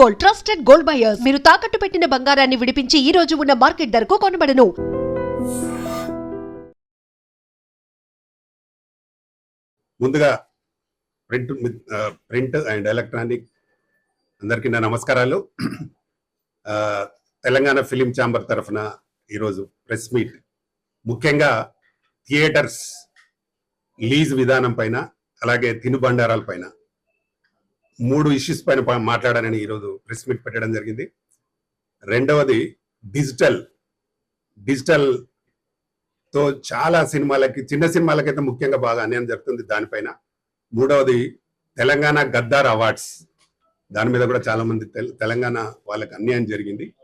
Gold trusted gold buyers మీరు తాకట్టు పెట్టిన బంగారాన్ని విడిపించి ఈ రోజు ఉన్న మార్కెట్ ధరకు కొనబడను. ముందుగా ప్రింట్ ప్రింట్ అండ్ ఎలక్ట్రానిక్ అందరికీ నా నమస్కారాలు. తెలంగాణ ఫిలిం ఛాంబర్ తరఫున ఈరోజు ప్రెస్ మీట్. ముఖ్యంగా థియేటర్స్ లీజ్ విధానం పైన అలాగే తినుబండారాల పైన. మూడు ఇష్యూస్ పైన మాట్లాడానని ఈరోజు ప్రెస్ మీట్ పెట్టడం జరిగింది. రెండవది డిజిటల్ డిజిటల్తో చాలా సినిమాలకి చిన్న సినిమాలకైతే ముఖ్యంగా బాగా అన్యాయం జరుగుతుంది దానిపైన. మూడవది తెలంగాణ గద్దార్ అవార్డ్స్. దాని మీద కూడా చాలా మంది తెలంగాణ వాళ్ళకి అన్యాయం జరిగింది.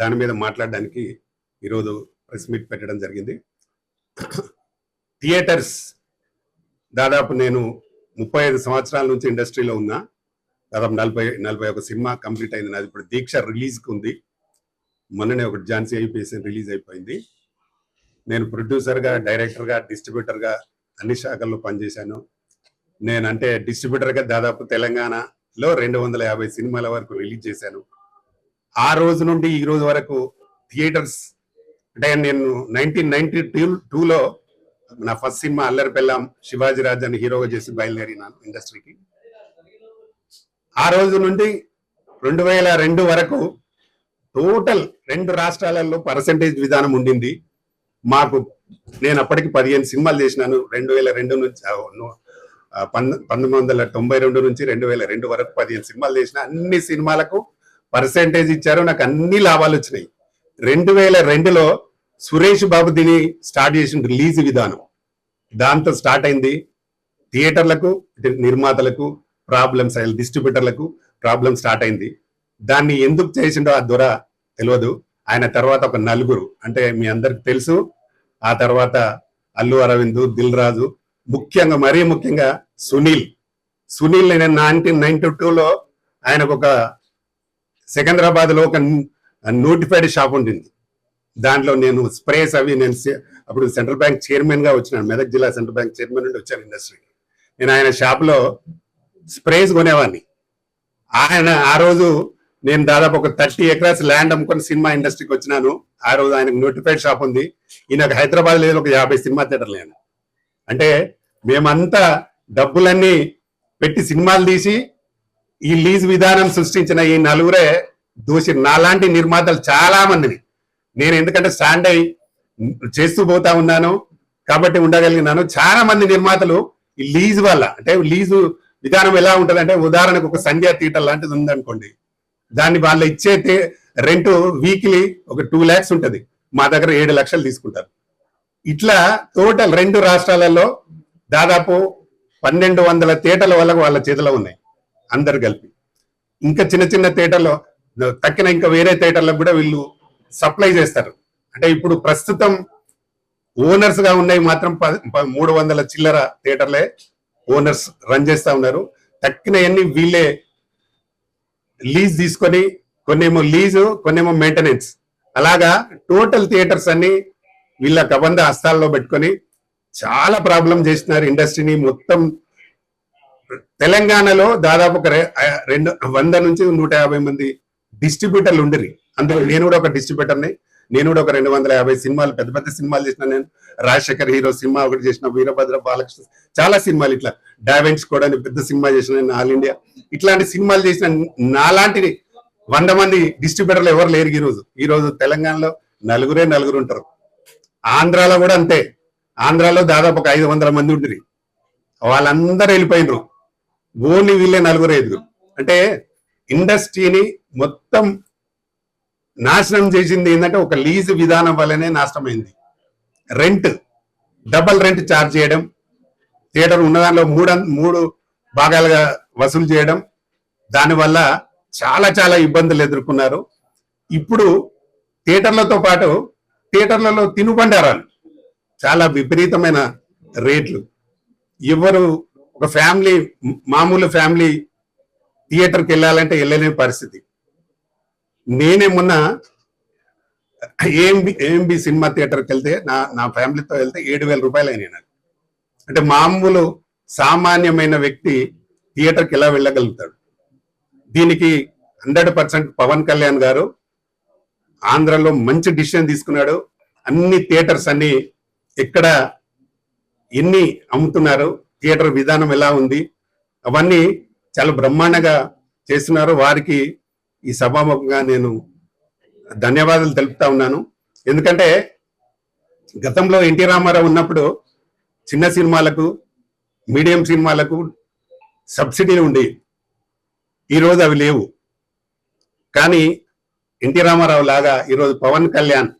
దాని మీద మాట్లాడడానికి ఈరోజు ప్రెస్ మీట్ పెట్టడం జరిగింది. థియేటర్స్ దాదాపు నేను ముప్పై ఐదు సంవత్సరాల నుంచి ఇండస్ట్రీలో ఉన్నా. దాదాపు నలభై నలభై ఒక సినిమా కంప్లీట్ అయింది. నాది ఇప్పుడు దీక్ష రిలీజ్కి ఉంది. మొన్ననే ఒకటి ఝాన్సీ ఐపీఎస్ రిలీజ్ అయిపోయింది. నేను ప్రొడ్యూసర్గా డైరెక్టర్గా డిస్ట్రిబ్యూటర్గా అన్ని శాఖల్లో పనిచేశాను. నేను అంటే డిస్ట్రిబ్యూటర్గా దాదాపు తెలంగాణలో రెండు వందల యాభై సినిమాల వరకు రిలీజ్ చేశాను. ఆ రోజు నుండి ఈ రోజు వరకు థియేటర్స్ అంటే నేను నైన్టీన్ నైన్టీ టూ టూలో నా ఫస్ట్ సినిమా అల్లరి పెళ్ళాం శివాజీ రాజ్ అని హీరోగా చేసి బయలుదేరినాను ఇండస్ట్రీకి. ఆ రోజు నుండి రెండు వేల రెండు వరకు టోటల్ రెండు రాష్ట్రాలలో పర్సంటేజ్ విధానం ఉండింది. మాకు నేను అప్పటికి పదిహేను సినిమాలు చేసినాను. రెండు వేల రెండు నుంచి పంతొమ్మిది వందల తొంభై రెండు నుంచి రెండు వేల రెండు వరకు పదిహేను సినిమాలు చేసిన అన్ని సినిమాలకు పర్సంటేజ్ ఇచ్చారు. నాకు అన్ని లాభాలు వచ్చినాయి. రెండు వేల రెండులో సురేష్ బాబు దీని స్టార్ట్ చేసిన రిలీజ్ విధానం. దాంతో స్టార్ట్ అయింది. థియేటర్లకు నిర్మాతలకు ప్రాబ్లమ్స్ డిస్ట్రిబ్యూటర్లకు ప్రాబ్లం స్టార్ట్ అయింది. దాన్ని ఎందుకు చేసిండో ఆ దొర తెలియదు ఆయన తర్వాత ఒక నలుగురు అంటే మీ అందరికి తెలుసు. ఆ తర్వాత అల్లు అరవింద్ దిల్ రాజు ముఖ్యంగా మరీ ముఖ్యంగా సునీల్. సునీల్ నేను నైన్టీన్ నైన్టీ టూలో ఆయనకు ఒక సికింద్రాబాద్లో ఒక నోటిఫైడ్ షాప్ ఉంటుంది దాంట్లో నేను స్ప్రేస్ అవి నేను అప్పుడు సెంట్రల్ బ్యాంక్ చైర్మన్గా వచ్చినాను. మెదక్ జిల్లా సెంట్రల్ బ్యాంక్ చైర్మన్ నుండి వచ్చాను ఇండస్ట్రీకి నేను ఆయన షాప్లో స్ప్రేస్ కొనేవాడిని. ఆయన ఆ రోజు నేను దాదాపు ఒక థర్టీ ఎకరాస్ ల్యాండ్ అమ్ముకొని సినిమా ఇండస్ట్రీకి వచ్చినాను. ఆ రోజు ఆయనకు నోటిఫైడ్ షాప్ ఉంది. ఈయనకు హైదరాబాద్ లేదు ఒక యాభై సినిమా థియేటర్లు ఆయన అంటే మేమంతా డబ్బులన్నీ పెట్టి సినిమాలు తీసి ఈ లీజ్ విధానం సృష్టించిన ఈ నలుగురే దూసి నాలాంటి నిర్మాతలు చాలా మందిని. నేను ఎందుకంటే స్టాండ్ అయి చేస్తూ పోతా ఉన్నాను కాబట్టి ఉండగలిగినాను. చాలా మంది నిర్మాతలు ఈ లీజ్ వల్ల అంటే లీజు విధానం ఎలా ఉంటది అంటే ఉదాహరణకు ఒక సంధ్యా థియేటర్ లాంటిది ఉందనుకోండి. దాన్ని వాళ్ళు ఇచ్చే రెంట్ వీక్లీ ఒక టూ ల్యాక్స్ ఉంటుంది. మా దగ్గర ఏడు లక్షలు తీసుకుంటారు. ఇట్లా టోటల్ రెండు రాష్ట్రాలలో దాదాపు పన్నెండు వందల థియేటర్ల వల్ల వాళ్ళ చేతిలో ఉన్నాయి అందరు కలిపి. ఇంకా చిన్న చిన్న థియేటర్లో తక్కిన ఇంకా వేరే థియేటర్లకు కూడా వీళ్ళు సప్లై చేస్తారు. అంటే ఇప్పుడు ప్రస్తుతం ఓనర్స్గా ఉన్నాయి మాత్రం మూడు వందల చిల్లర థియేటర్లే. ఓనర్స్ రన్ చేస్తా ఉన్నారు. తక్కినవన్నీ వీళ్ళే లీజ్ తీసుకొని కొన్నేమో లీజు కొన్నేమో మెయింటెనెన్స్ అలాగా టోటల్ థియేటర్స్ అన్ని వీళ్ళ కబంధ హస్తాల్లో పెట్టుకొని చాలా ప్రాబ్లం చేస్తున్నారు ఇండస్ట్రీని మొత్తం తెలంగాణలో దాదాపు ఒక రె- రెండు వంద నుంచి నూట యాభై మంది డిస్ట్రిబ్యూటర్లు ఉండరు. అందులో నేను కూడా ఒక డిస్ట్రిబ్యూటర్ని నేను కూడా ఒక రెండు వందల యాభై సినిమాలు పెద్ద పెద్ద సినిమాలు చేసిన నేను. రాజశేఖర్ హీరో సినిమా ఒకటి చేసిన వీరభద్ర బాలకృష్ణ చాలా సినిమాలు ఇట్లా. డావెంట్స్ కూడా పెద్ద సినిమా చేసిన నేను ఆల్ ఇండియా ఇట్లాంటి సినిమాలు చేసిన నాలాంటి వంద మంది డిస్ట్రిబ్యూటర్లు ఎవరు లేరు ఈ రోజు. ఈ రోజు తెలంగాణలో నలుగురే నలుగురు ఉంటారు. ఆంధ్రాలో కూడా అంతే. ఆంధ్రాలో దాదాపు ఒక ఐదు వందల మంది ఉంటుంది వాళ్ళందరూ వెళ్ళిపోయినరు. ఓన్లీ వీళ్ళే నలుగురు ఐదుగురు. అంటే ఇండస్ట్రీని మొత్తం నాశనం చేసింది ఏంటంటే ఒక లీజ్ విధానం వల్లనే నాశనమైంది. రెంట్ డబల్ రెంట్ ఛార్జ్ చేయడం థియేటర్ ఉన్న దానిలో మూడు మూడు భాగాలుగా వసూలు చేయడం దానివల్ల చాలా చాలా ఇబ్బందులు ఎదుర్కొన్నారు. ఇప్పుడు థియేటర్లతో పాటు థియేటర్లలో తినుబండారాలు చాలా విపరీతమైన రేట్లు. ఎవరు ఒక ఫ్యామిలీ మామూలు ఫ్యామిలీ థియేటర్కి వెళ్ళాలంటే వెళ్ళలేని పరిస్థితి. నేనే మొన్న ఏఎంబి ఏఎంబి సినిమా థియేటర్కి వెళ్తే నా నా ఫ్యామిలీతో వెళ్తే ఏడు వేల రూపాయలు అయినాయి నాకు. అంటే మామూలు సామాన్యమైన వ్యక్తి థియేటర్కి ఎలా వెళ్ళగలుగుతాడు? దీనికి హండ్రెడ్ పర్సెంట్ పవన్ కళ్యాణ్ గారు ఆంధ్రలో మంచి డిసిషన్ తీసుకున్నాడు. అన్ని థియేటర్స్ అన్ని ఎక్కడ ఎన్ని అమ్ముతున్నారు? థియేటర్ విధానం ఎలా ఉంది? అవన్నీ చాలా బ్రహ్మాండంగా చేస్తున్నారు. వారికి ఈ సభాముఖంగా నేను ధన్యవాదాలు తెలుపుతా ఉన్నాను. ఎందుకంటే గతంలో ఎన్టీ రామారావు ఉన్నప్పుడు చిన్న సినిమాలకు మీడియం సినిమాలకు సబ్సిడీలు ఉండేవి ఈరోజు అవి లేవు. కానీ ఎన్టీ రామారావు లాగా ఈరోజు పవన్ కళ్యాణ్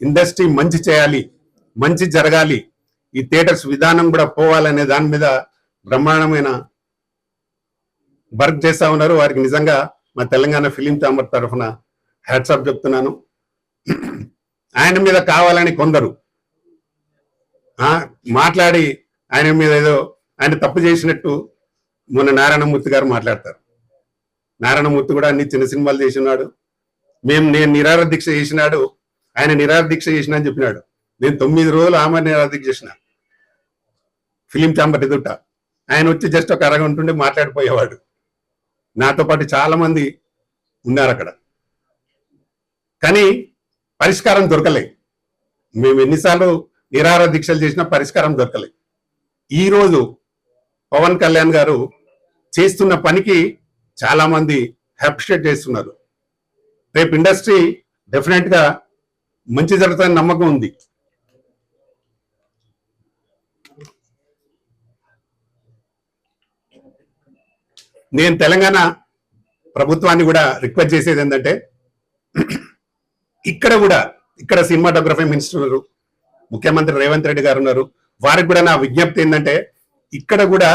ఇండస్ట్రీ మంచి చేయాలి మంచి జరగాలి ఈ థియేటర్స్ విధానం కూడా పోవాలనే దాని మీద బ్రహ్మాండమైన వర్క్ చేస్తా ఉన్నారు. వారికి నిజంగా మా తెలంగాణ ఫిలిం ఛాంబర్ తరఫున హ్యాట్సాప్ చెప్తున్నాను. ఆయన మీద కావాలని కొందరు ఆ, మాట్లాడి ఆయన మీద ఏదో ఆయన తప్పు చేసినట్టు మొన్న నారాయణమూర్తి గారు మాట్లాడతారు. నారాయణమూర్తి కూడా అన్ని చిన్న సినిమాలు చేసినాడు. మేము నేను నిరార దీక్ష చేసినాడు. ఆయన నిరార దీక్ష చేసిన అని చెప్పినాడు. నేను తొమ్మిది రోజులు ఆమె నిరార దీక్ష చేసిన. ఫిలిం చాంబర్ ఎదుట. ఆయన వచ్చి జస్ట్ ఒక అరగంట ఉండి మాట్లాడిపోయేవాడు. నాతో పాటు చాలా మంది ఉన్నారు అక్కడ. కానీ పరిష్కారం దొరకలే. మేము ఎన్నిసార్లు నిరార దీక్షలు చేసినా పరిష్కారం దొరకలే. ఈ రోజు పవన్ కళ్యాణ్ గారు చేస్తున్న పనికి చాలా మంది చేస్తున్నారు. రేపు ఇండస్ట్రీ డెఫినెట్గా మంచి జరుగుతుందని నమ్మకం ఉంది. నేను తెలంగాణ ప్రభుత్వాన్ని కూడా రిక్వెస్ట్ చేసేది ఏంటంటే ఇక్కడ కూడా ఇక్కడ సినిమాటోగ్రఫీ మినిస్టర్ ఉన్నారు ముఖ్యమంత్రి రేవంత్ రెడ్డి గారు ఉన్నారు. వారికి కూడా నా విజ్ఞప్తి ఏంటంటే ఇక్కడ కూడా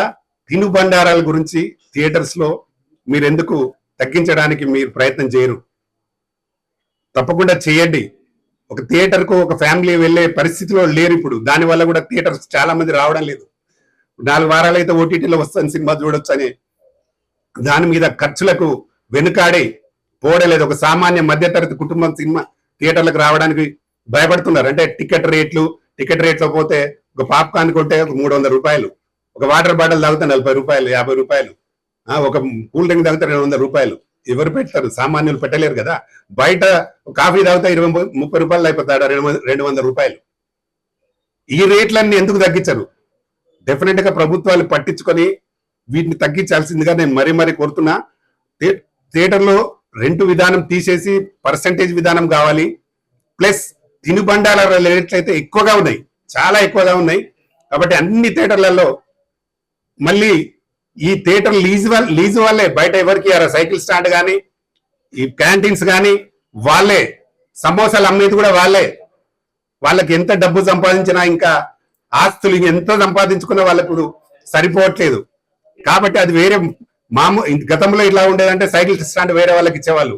తినుబండారాల గురించి థియేటర్స్లో మీరు ఎందుకు తగ్గించడానికి మీరు ప్రయత్నం చేయరు. తప్పకుండా చేయండి. ఒక థియేటర్కు ఒక ఫ్యామిలీ వెళ్ళే పరిస్థితిలో లేరు ఇప్పుడు. దాని వల్ల కూడా థియేటర్స్ చాలా మంది రావడం లేదు. నాలుగు వారాలు అయితే ఓటీటీలో వస్తాను సినిమా చూడొచ్చు అని దాని మీద ఖర్చులకు వెనుకాడి పోవడలేదు ఒక సామాన్య మధ్యతరగతి కుటుంబం సినిమా థియేటర్లకు రావడానికి భయపడుతున్నారు. అంటే టికెట్ రేట్లు టికెట్ రేట్లో పోతే ఒక పాప్కార్న్ కొంటే ఒక మూడు వందల రూపాయలు. ఒక వాటర్ బాటిల్ తాగితే నలభై రూపాయలు యాభై రూపాయలు. ఆ, ఒక కూల్ డ్రింక్ తాగితే రెండు వందల రూపాయలు. ఎవరు పెడతారు సామాన్యులు పెట్టలేరు కదా. బయట కాఫీ తాగితే ఇరవై ముప్పై రూపాయలు అయిపోతాడు రెండు రెండు వందల రూపాయలు. ఈ రేట్లన్నీ ఎందుకు తగ్గించరు? డెఫినెట్గా ప్రభుత్వాలు పట్టించుకొని వీటిని తగ్గించాల్సిందిగా నేను మరీ మరీ కోరుతున్నా. థియేటర్లో రెంట్ విధానం తీసేసి పర్సంటేజ్ విధానం కావాలి. ప్లస్ తినుబండాల రేట్లయితే ఎక్కువగా ఉన్నాయి. చాలా ఎక్కువగా ఉన్నాయి. కాబట్టి అన్ని థియేటర్లలో మళ్ళీ ఈ థియేటర్ లీజ్ వాళ్ళ లీజ్ వాళ్ళే బయట ఎవరికి సైకిల్ స్టాండ్ కానీ ఈ క్యాంటీన్స్ కానీ వాళ్ళే సమోసాలు అమ్మేది కూడా వాళ్ళే. వాళ్ళకి ఎంత డబ్బు సంపాదించినా ఇంకా ఆస్తులు ఎంత సంపాదించుకున్నా వాళ్ళకి ఇప్పుడు సరిపోవట్లేదు. కాబట్టి అది వేరే మామూ గతంలో ఇట్లా ఉండేదంటే సైకిల్ స్టాండ్ వేరే వాళ్ళకి ఇచ్చేవాళ్ళు.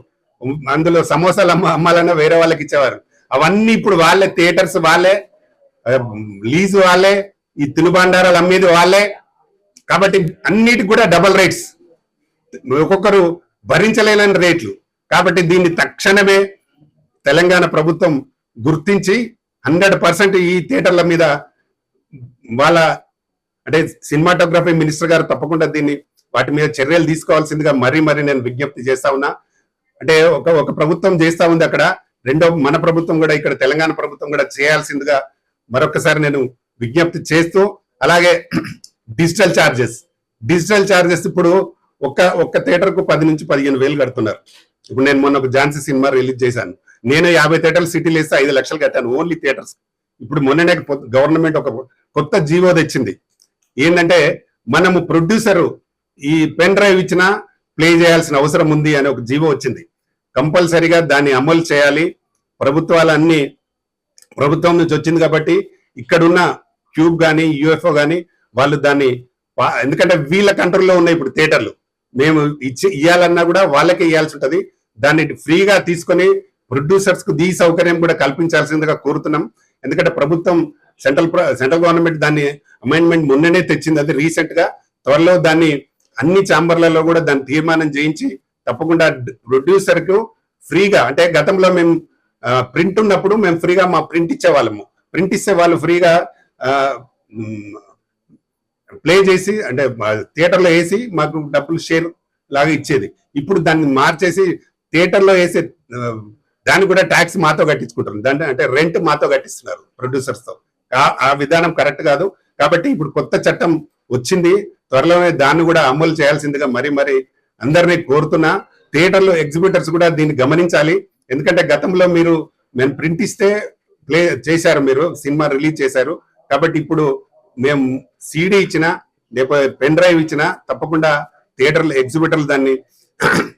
అందులో సమోసాలు అమ్మ అమ్మాలన్నా వేరే వాళ్ళకి ఇచ్చేవారు. అవన్నీ ఇప్పుడు వాళ్ళే థియేటర్స్ వాళ్ళే లీజ్ లీజు వాళ్ళే ఈ తినుబండారాలు అమ్మేది వాళ్ళే. కాబట్టి అన్నిటికి కూడా డబల్ రేట్స్. ఒక్కొక్కరు భరించలేని రేట్లు. కాబట్టి దీన్ని తక్షణమే తెలంగాణ ప్రభుత్వం గుర్తించి హండ్రెడ్ పర్సెంట్ ఈ థియేటర్ల మీద వాళ్ళ అంటే సినిమాటోగ్రఫీ మినిస్టర్ గారు తప్పకుండా దీన్ని వాటి మీద చర్యలు తీసుకోవాల్సిందిగా మరీ మరీ నేను విజ్ఞప్తి చేస్తా ఉన్నా. అంటే ఒక ఒక ప్రభుత్వం చేస్తా ఉంది అక్కడ. రెండో మన ప్రభుత్వం కూడా ఇక్కడ తెలంగాణ ప్రభుత్వం కూడా చేయాల్సిందిగా మరొకసారి నేను విజ్ఞప్తి చేస్తూ అలాగే డిజిటల్ ఛార్జెస్ డిజిటల్ ఛార్జెస్ ఇప్పుడు ఒక్క ఒక్క థియేటర్కు పది నుంచి పదిహేను వేలు కడుతున్నారు. ఇప్పుడు నేను మొన్న ఒక ఝాన్సీ సినిమా రిలీజ్ చేశాను. నేను యాభై థియేటర్లు సిటీలు వేస్తే ఐదు లక్షలు కట్టాను ఓన్లీ థియేటర్స్. ఇప్పుడు మొన్ననే గవర్నమెంట్ ఒక కొత్త జీవో తెచ్చింది. ఏంటంటే మనము ప్రొడ్యూసర్ ఈ పెన్ డ్రైవ్ ఇచ్చినా ప్లే చేయాల్సిన అవసరం ఉంది అనే ఒక జీవో వచ్చింది. కంపల్సరిగా దాన్ని అమలు చేయాలి. ప్రభుత్వాలు అన్ని ప్రభుత్వం నుంచి వచ్చింది కాబట్టి ఇక్కడున్న క్యూబ్ కానీ యుఎఫ్ఓ కానీ వాళ్ళు దాన్ని ఎందుకంటే వీళ్ళ కంట్రోల్లో ఉన్నాయి ఇప్పుడు థియేటర్లు. మేము ఇచ్చి ఇవ్వాలన్నా కూడా వాళ్ళకే ఇవ్వాల్సి ఉంటుంది. దాన్ని ఫ్రీగా తీసుకొని ప్రొడ్యూసర్స్కు దీ సౌకర్యం కూడా కల్పించాల్సిందిగా కోరుతున్నాం. ఎందుకంటే ప్రభుత్వం సెంట్రల్ సెంట్రల్ గవర్నమెంట్ దాన్ని అమెండ్మెంట్ మొన్ననే తెచ్చింది. అది రీసెంట్గా త్వరలో దాన్ని అన్ని ఛాంబర్లలో కూడా దాన్ని తీర్మానం చేయించి తప్పకుండా ప్రొడ్యూసర్కు ఫ్రీగా అంటే గతంలో మేము ప్రింట్ ఉన్నప్పుడు మేము ఫ్రీగా మా ప్రింట్ ఇచ్చేవాళ్ళము. ప్రింట్ ఇస్తే వాళ్ళు ఫ్రీగా ప్లే చేసి అంటే థియేటర్లో వేసి మాకు డబ్బులు షేర్ లాగా ఇచ్చేది. ఇప్పుడు దాన్ని మార్చేసి థియేటర్లో వేసే దాన్ని కూడా ట్యాక్స్ మాతో కట్టించుకుంటారు దాన్ని అంటే రెంట్ మాతో కట్టిస్తున్నారు ప్రొడ్యూసర్స్తో. ఆ విధానం కరెక్ట్ కాదు. కాబట్టి ఇప్పుడు కొత్త చట్టం వచ్చింది. త్వరలోనే దాన్ని కూడా అమలు చేయాల్సిందిగా మరి మరి అందరినీ కోరుతున్నా. థియేటర్లో ఎగ్జిబిటర్స్ కూడా దీన్ని గమనించాలి. ఎందుకంటే గతంలో మీరు మేము ప్రింట్ ఇస్తే ప్లే చేశారు మీరు సినిమా రిలీజ్ చేశారు. కాబట్టి ఇప్పుడు మేము సీడీ ఇచ్చిన లేకపోతే పెన్ డ్రైవ్ ఇచ్చినా తప్పకుండా థియేటర్లు ఎగ్జిబిటర్లు దాన్ని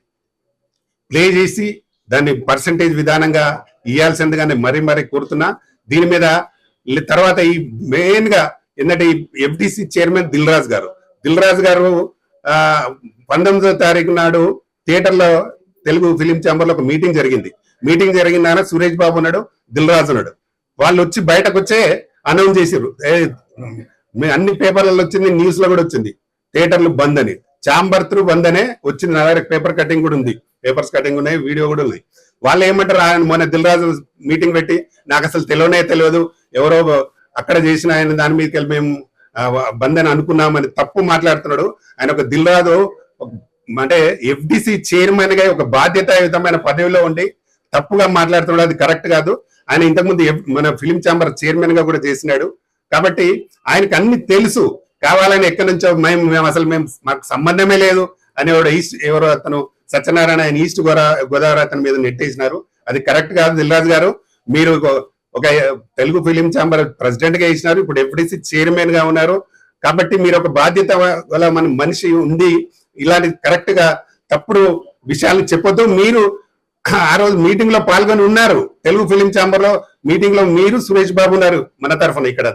ప్లే చేసి దాన్ని పర్సంటేజ్ విధానంగా ఇవ్వాల్సిందిగానే మరీ మరీ కోరుతున్నా. దీని మీద తర్వాత ఈ మెయిన్గా ఏంటంటే ఎఫ్డిసి చైర్మన్ దిల్ రాజు గారు. దిల్ రాజు గారు ఆ పంతొమ్మిదో తారీఖు నాడు థియేటర్లో తెలుగు ఫిలిం ఛాంబర్లో ఒక మీటింగ్ జరిగింది. మీటింగ్ జరిగిందాన సురేష్ బాబు ఉన్నాడు దిల్ రాజు ఉన్నాడు. వాళ్ళు వచ్చి బయటకు వచ్చే అనౌన్స్ చేసారు అన్ని పేపర్లలో వచ్చింది న్యూస్లో కూడా వచ్చింది. థియేటర్లు బంద్ అని. చాంబర్ త్రూ బంద్ అనే వచ్చింది నా దగ్గర పేపర్ కటింగ్ కూడా ఉంది. పేపర్స్ కటింగ్ ఉన్నాయి వీడియో కూడా ఉన్నాయి వాళ్ళు ఏమంటారు ఆయన మొన్న దిల్ రాజు మీటింగ్ పెట్టి నాకు అసలు తెలియనే తెలియదు. ఎవరో అక్కడ చేసిన ఆయన దాని మీదకి వెళ్ళి మేము బంధన్ అని అనుకున్నామని తప్పు మాట్లాడుతున్నాడు. ఆయన ఒక దిల్ రాజు అంటే ఎఫ్డిసి చైర్మన్గా ఒక బాధ్యతాయుతమైన పదవిలో ఉండి తప్పుగా మాట్లాడుతున్నాడు. అది కరెక్ట్ కాదు. ఆయన ఇంతకుముందు మన ఫిలిం ఛాంబర్ చైర్మన్గా కూడా చేసినాడు. కాబట్టి ఆయనకు అన్ని తెలుసు. కావాలని ఎక్కడి నుంచో మేము మేము అసలు మేము మాకు సంబంధమే లేదు అని ఈస్ట్ ఎవరో అతను సత్యనారాయణ ఆయన ఈస్ట్ గోదా గోదావరి అతని మీద నెట్టేసినారు. అది కరెక్ట్ కాదు దిల్రాజు గారు. మీరు ఒక- తెలుగు ఫిలిం ఛాంబర్ ప్రెసిడెంట్గా ఇచ్చినారు. ఇప్పుడు ఎఫ్డిసి చైర్మన్గా ఉన్నారు. కాబట్టి మీరు ఒక బాధ్యత వల్ల మన మనిషి ఉంది. ఇలాంటి కరెక్ట్గా తప్పుడు విషయాలు చెప్పొద్దు. మీరు ఆ రోజు మీటింగ్లో పాల్గొని ఉన్నారు. తెలుగు ఫిలిం ఛాంబర్లో మీటింగ్లో మీరు సురేష్ బాబు ఉన్నారు మన తరఫున ఇక్కడ.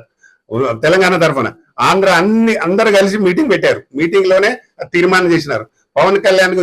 తెలంగాణ తరఫున. ఆంధ్ర అన్ని అందరు కలిసి మీటింగ్ పెట్టారు. మీటింగ్లోనే తీర్మానం చేసినారు. పవన్ కళ్యాణ్కు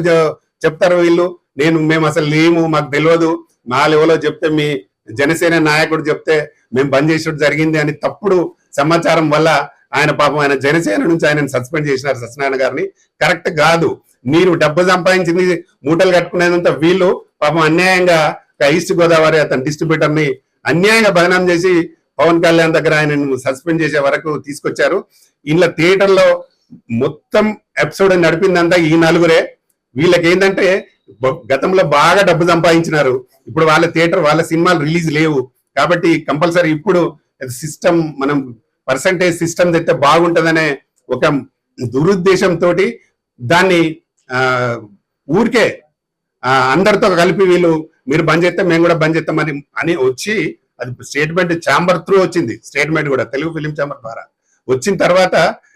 చెప్తారు వీళ్ళు. నేను మేము అసలు లేము మాకు తెలియదు మా లెవెల్లో చెప్తే మీ జనసేన నాయకుడు చెప్తే మేము బంద్ చేసేది జరిగింది అని తప్పుడు సమాచారం వల్ల ఆయన పాపం ఆయన జనసేన నుంచి ఆయన సస్పెండ్ చేసినారు సత్యనారాయణ గారిని. కరెక్ట్ కాదు. మీరు డబ్బు సంపాదించింది మూటలు కట్టుకునేదంతా వీళ్ళు పాపం అన్యాయంగా ఈస్ట్ గోదావరి అతని డిస్ట్రిబ్యూటర్ని అన్యాయంగా బదనాం చేసి పవన్ కళ్యాణ్ దగ్గర ఆయన సస్పెండ్ చేసే వరకు తీసుకొచ్చారు. ఇలా థియేటర్లో మొత్తం ఎపిసోడ్ నడిపిందంతా ఈ నలుగురే. వీళ్ళకి ఏంటంటే గతంలో బాగా డబ్బు సంపాదించినారు. ఇప్పుడు వాళ్ళ థియేటర్ వాళ్ళ సినిమాలు రిలీజ్ లేవు. కాబట్టి కంపల్సరీ ఇప్పుడు సిస్టమ్ మనం పర్సంటేజ్ సిస్టమ్ తెస్తే బాగుంటుందనే ఒక దురుద్దేశంతో దాన్ని ఆ, ఊరికే అందరితో కలిపి వీళ్ళు మీరు బంద్ చేస్తే మేము కూడా బంద్ చేస్తామని అని వచ్చి అది స్టేట్మెంట్ ఛాంబర్ త్రూ వచ్చింది. స్టేట్మెంట్ కూడా తెలుగు ఫిలిం ఛాంబర్ ద్వారా. వచ్చిన తర్వాత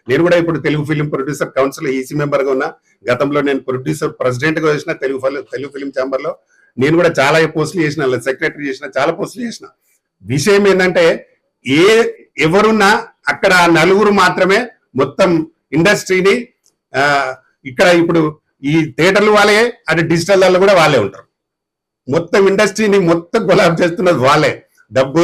నేను కూడా ఇప్పుడు Telugu film producer council EC మెంబర్గా ఉన్నా. గతంలో నేను ప్రొడ్యూసర్ ప్రెసిడెంట్గా చేసిన తెలుగు తెలుగు ఫిలిం ఛాంబర్లో నేను కూడా చాలా పోస్టులు చేసిన సెక్రటరీ చేసిన చాలా పోస్టులు చేసిన. విషయం ఏంటంటే ఏ ఎవరున్నా అక్కడ నలుగురు మాత్రమే మొత్తం ఇండస్ట్రీని ఇక్కడ ఇప్పుడు ఈ థియేటర్లు వాళ్ళే అటు డిజిటల్ కూడా వాళ్ళే ఉంటారు. మొత్తం ఇండస్ట్రీని మొత్తం కొలాబ్ చేస్తున్నది వాళ్ళే. డబ్బు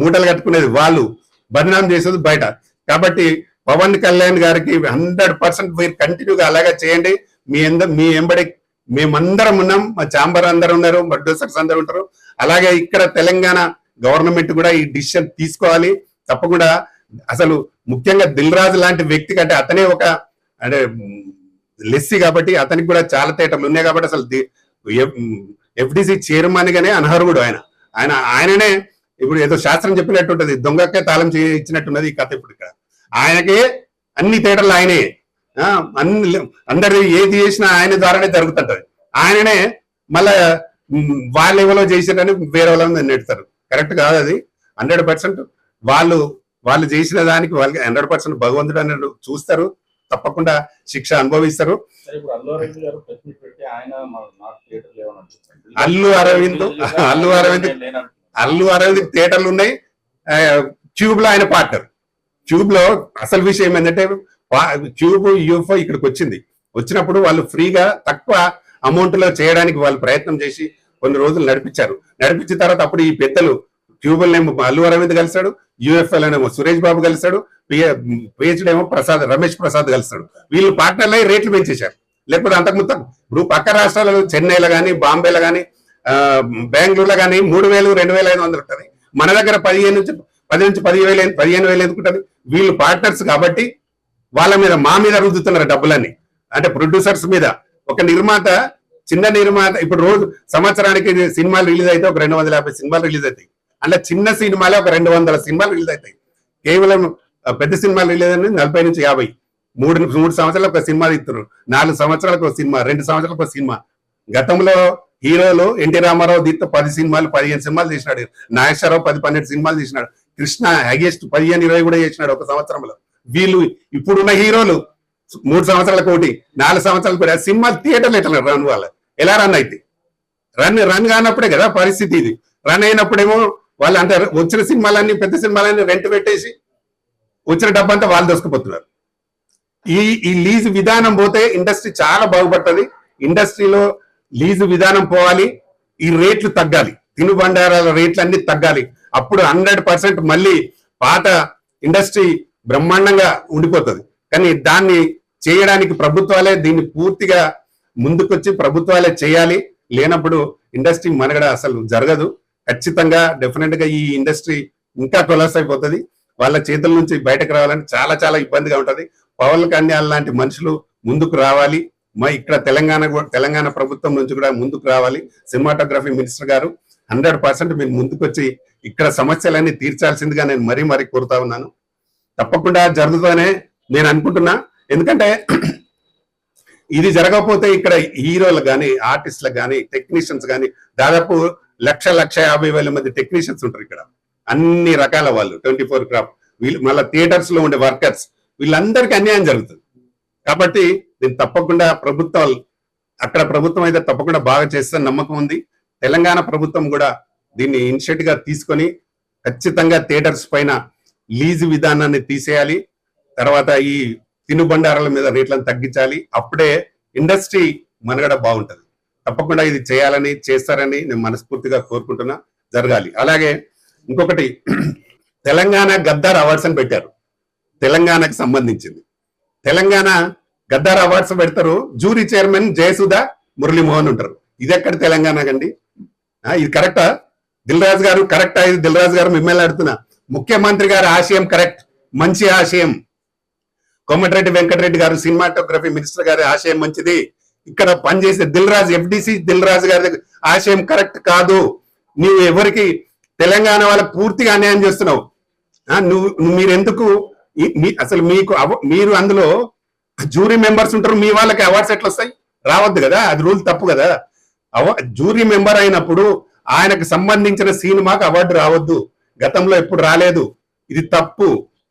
మూటలు కట్టుకునేది వాళ్ళు బదనాం చేసేది బయట. కాబట్టి పవన్ కళ్యాణ్ గారికి హండ్రెడ్ పర్సెంట్ మీరు కంటిన్యూగా అలాగే చేయండి. మీ ఎంద మీ ఎంబడి మేమందరం ఉన్నాం. మా చాంబర్ అందరు ఉన్నారు. ప్రొడ్యూసర్స్ అందరు ఉంటారు. అలాగే ఇక్కడ తెలంగాణ గవర్నమెంట్ కూడా ఈ డిసిషన్ తీసుకోవాలి. తప్పకుండా అసలు ముఖ్యంగా దిల్ రాజు లాంటి వ్యక్తి కంటే అతనే ఒక అంటే లెస్సి కాబట్టి అతనికి కూడా చాలా థియేటర్లు ఉన్నాయి కాబట్టి అసలు ఎఫ్డిసి చైర్మన్ గానే అనర్హుడు ఆయన. ఆయన ఆయననే ఇప్పుడు ఏదో శాస్త్రం చెప్పినట్టు ఉంటది. దొంగకే తాళం చే- ఇచ్చినట్టున్నది ఈ కథ ఇప్పుడు ఇక్కడ. ఆయనకే అన్ని థియేటర్లు ఆయనే. ఆ, అన్ని అందరి ఏది చేసినా ఆయన ద్వారానే జరుగుతుంటది. ఆయననే మళ్ళా వాళ్ళ లెవెల్లో చేసిరని వేరే వాళ్ళని నెడతారు కరెక్ట్ కాదు అది. హండ్రెడ్ పర్సెంట్ వాళ్ళు వాళ్ళు చేసిన దానికి వాళ్ళకి హండ్రెడ్ పర్సెంట్ భగవంతుడు అన్నట్టు చూస్తారు. తప్పకుండా శిక్ష అనుభవిస్తారు. అల్లు అరవింద్. అల్లు అరవింద్ అల్లు అరవింద్ థియేటర్లు ఉన్నాయి. ట్యూబ్లో ఆయన పార్ట్నర్ ట్యూబ్లో అసలు విషయం ఏంటంటే ట్యూబ్ యూఎఫ్ఓ ఇక్కడికి వచ్చింది. వచ్చినప్పుడు వాళ్ళు ఫ్రీగా తక్కువ అమౌంట్లో చేయడానికి వాళ్ళు ప్రయత్నం చేసి కొన్ని రోజులు నడిపించారు. నడిపించిన తర్వాత అప్పుడు ఈ పెద్దలు ట్యూబుల్ ఏమో అల్లు అరవింద్ కలిశాడు యూఎఫ్ఎల్ ఏమో సురేష్ బాబు కలిశాడు పిహెచ్డి ఏమో ప్రసాద్ రమేష్ ప్రసాద్ కలిశాడు. వీళ్ళు పార్ట్నర్లు అయి రేట్లు పెంచేశారు. లేకపోతే అంతకుముందు ఇప్పుడు పక్క రాష్ట్రాలలో చెన్నైలో కానీ బాంబేలో కానీ బెంగళూరులో కానీ మూడు వేలు రెండు వేల ఐదు వందలు ఉంటుంది. మన దగ్గర పదిహేను నుంచి పది నుంచి పదివేలు పదిహేను వేలు ఎందుకుంటుంది వీళ్ళు పార్ట్నర్స్ కాబట్టి వాళ్ళ మీద మా మీద రుద్దుతున్నారు డబ్బులన్నీ. అంటే ప్రొడ్యూసర్స్ మీద. ఒక నిర్మాత చిన్న నిర్మాత ఇప్పుడు రోజు సంవత్సరానికి సినిమాలు రిలీజ్ అయితే ఒక రెండు వందల యాభై సినిమాలు రిలీజ్ అవుతాయి. అట్లా చిన్న సినిమాలే ఒక రెండు వందల సినిమాలు రిలీజ్ అవుతాయి. కేవలం పెద్ద సినిమాలు రిలీజ్ అనేది నలభై నుంచి యాభై. మూడు మూడు సంవత్సరాలకు ఒక సినిమా ఇస్తారు నాలుగు సంవత్సరాలకు ఒక సినిమా రెండు సంవత్సరాలకు ఒక సినిమా. గతంలో హీరోలు ఎన్టీ రామారావు దీంతో పది సినిమాలు పదిహేను సినిమాలు తీసినాడు. నాగేశ్వరరావు పది పన్నెండు సినిమాలు తీసినాడు. కృష్ణ హైయెస్ట్ పదిహేను ఇరవై కూడా చేసినాడు ఒక సంవత్సరంలో. వీళ్ళు ఇప్పుడున్న హీరోలు మూడు సంవత్సరాలకు ఒకటి నాలుగు సంవత్సరాలకు కూడా సినిమా థియేటర్లు ఎట్లా రన్ వాళ్ళ? ఎలా రన్ అయితే? రన్ రన్ కానప్పుడే కదా పరిస్థితి ఇది. రన్ అయినప్పుడేమో వాళ్ళు అంటే వచ్చిన సినిమాలన్నీ పెద్ద సినిమాలన్నీ రెంట్ పెట్టేసి వచ్చిన డబ్బంతా వాళ్ళు దోసుకుపోతున్నారు. ఈ ఈ లీజు విధానం పోతే ఇండస్ట్రీ చాలా బాగుపడుతుంది. ఇండస్ట్రీలో లీజు విధానం పోవాలి. ఈ రేట్లు తగ్గాలి. తినుబండారాల రేట్లు అన్ని తగ్గాలి. అప్పుడు హండ్రెడ్ పర్సెంట్ మళ్ళీ పాత ఇండస్ట్రీ బ్రహ్మాండంగా ఉండిపోతుంది. కానీ దాన్ని చేయడానికి ప్రభుత్వాలే దీన్ని పూర్తిగా ముందుకొచ్చి ప్రభుత్వాలే చేయాలి. లేనప్పుడు ఇండస్ట్రీ మనగడ అసలు జరగదు. ఖచ్చితంగా డెఫినెట్గా ఈ ఇండస్ట్రీ ఇంకా కొలాస్ అయిపోతుంది వాళ్ళ చేతుల నుంచి బయటకు రావాలంటే చాలా చాలా ఇబ్బందిగా ఉంటుంది. పవన్ కళ్యాణ్ లాంటి మనుషులు ముందుకు రావాలి. మా ఇక్కడ తెలంగాణ కూడా- తెలంగాణ ప్రభుత్వం నుంచి కూడా ముందుకు రావాలి. సినిమాటోగ్రఫీ మినిస్టర్ గారు హండ్రెడ్ పర్సెంట్ మీరు ముందుకొచ్చి ఇక్కడ సమస్యలన్నీ తీర్చాల్సిందిగా నేను మరీ మరీ కోరుతా ఉన్నాను. తప్పకుండా జరుగుతుందనే నేను అనుకుంటున్నా. ఎందుకంటే ఇది జరగకపోతే ఇక్కడ హీరోలు కానీ ఆర్టిస్టులు కానీ టెక్నీషియన్స్ కానీ దాదాపు లక్ష లక్ష యాభై వేల మంది టెక్నీషియన్స్ ఉంటారు ఇక్కడ. అన్ని రకాల వాళ్ళు ట్వంటీ ఫోర్ క్రాప్. వీళ్ళు మళ్ళీ థియేటర్స్లో ఉండే వర్కర్స్. వీళ్ళందరికీ అన్యాయం జరుగుతుంది. కాబట్టి నేను తప్పకుండా ప్రభుత్వాలు అక్కడ ప్రభుత్వం అయితే తప్పకుండా బాగా చేస్తే నమ్మకం ఉంది. తెలంగాణ ప్రభుత్వం కూడా దీన్ని ఇనిషియేట్గా తీసుకొని ఖచ్చితంగా థియేటర్స్ పైన లీజు విధానాన్ని తీసేయాలి. తర్వాత ఈ తినుబండారాల మీద రేట్లను తగ్గించాలి. అప్పుడే ఇండస్ట్రీ మనగడ బాగుంటది. తప్పకుండా ఇది చేయాలని చేస్తారని నేను మనస్ఫూర్తిగా కోరుకుంటున్నా. జరగాలి. అలాగే ఇంకొకటి తెలంగాణ గద్దార్ అవార్డ్స్ అని పెట్టారు. తెలంగాణకు సంబంధించింది. తెలంగాణ గద్దార్ అవార్డ్స్ పెడతారు. జూరీ చైర్మన్ జయసుధ మురళీమోహన్ ఉంటారు. ఇది ఎక్కడ తెలంగాణ కండి ఇది కరెక్టా? దిల్రాజు గారు కరెక్టా? ఇది దిల్ రాజు గారు మిమ్మల్ని అడుగుతున్నా. ముఖ్యమంత్రి గారి ఆశయం కరెక్ట్. మంచి ఆశయం. కోమటిరెడ్డి వెంకటరెడ్డి గారు సినిమాటోగ్రఫీ మినిస్టర్ గారి ఆశయం మంచిది. ఇక్కడ పనిచేసే దిల్రాజు ఎఫ్డిసి దిల్ రాజు గారి ఆశయం కరెక్ట్ కాదు. నువ్వు ఎవరికి తెలంగాణ వాళ్ళకి పూర్తిగా అన్యాయం చేస్తున్నావు. నువ్వు మీరు మీరెందుకు? మీ అసలు మీకు అవ- మీరు అందులో జూరీ మెంబర్స్ ఉంటారు మీ వాళ్ళకి అవార్డ్స్ ఎట్లా వస్తాయి రావద్దు కదా అది రూల్ తప్పు కదా. అవ జూరీ మెంబర్ అయినప్పుడు ఆయనకు సంబంధించిన సినిమాకు అవార్డు రావద్దు. గతంలో ఎప్పుడు రాలేదు. ఇది తప్పు.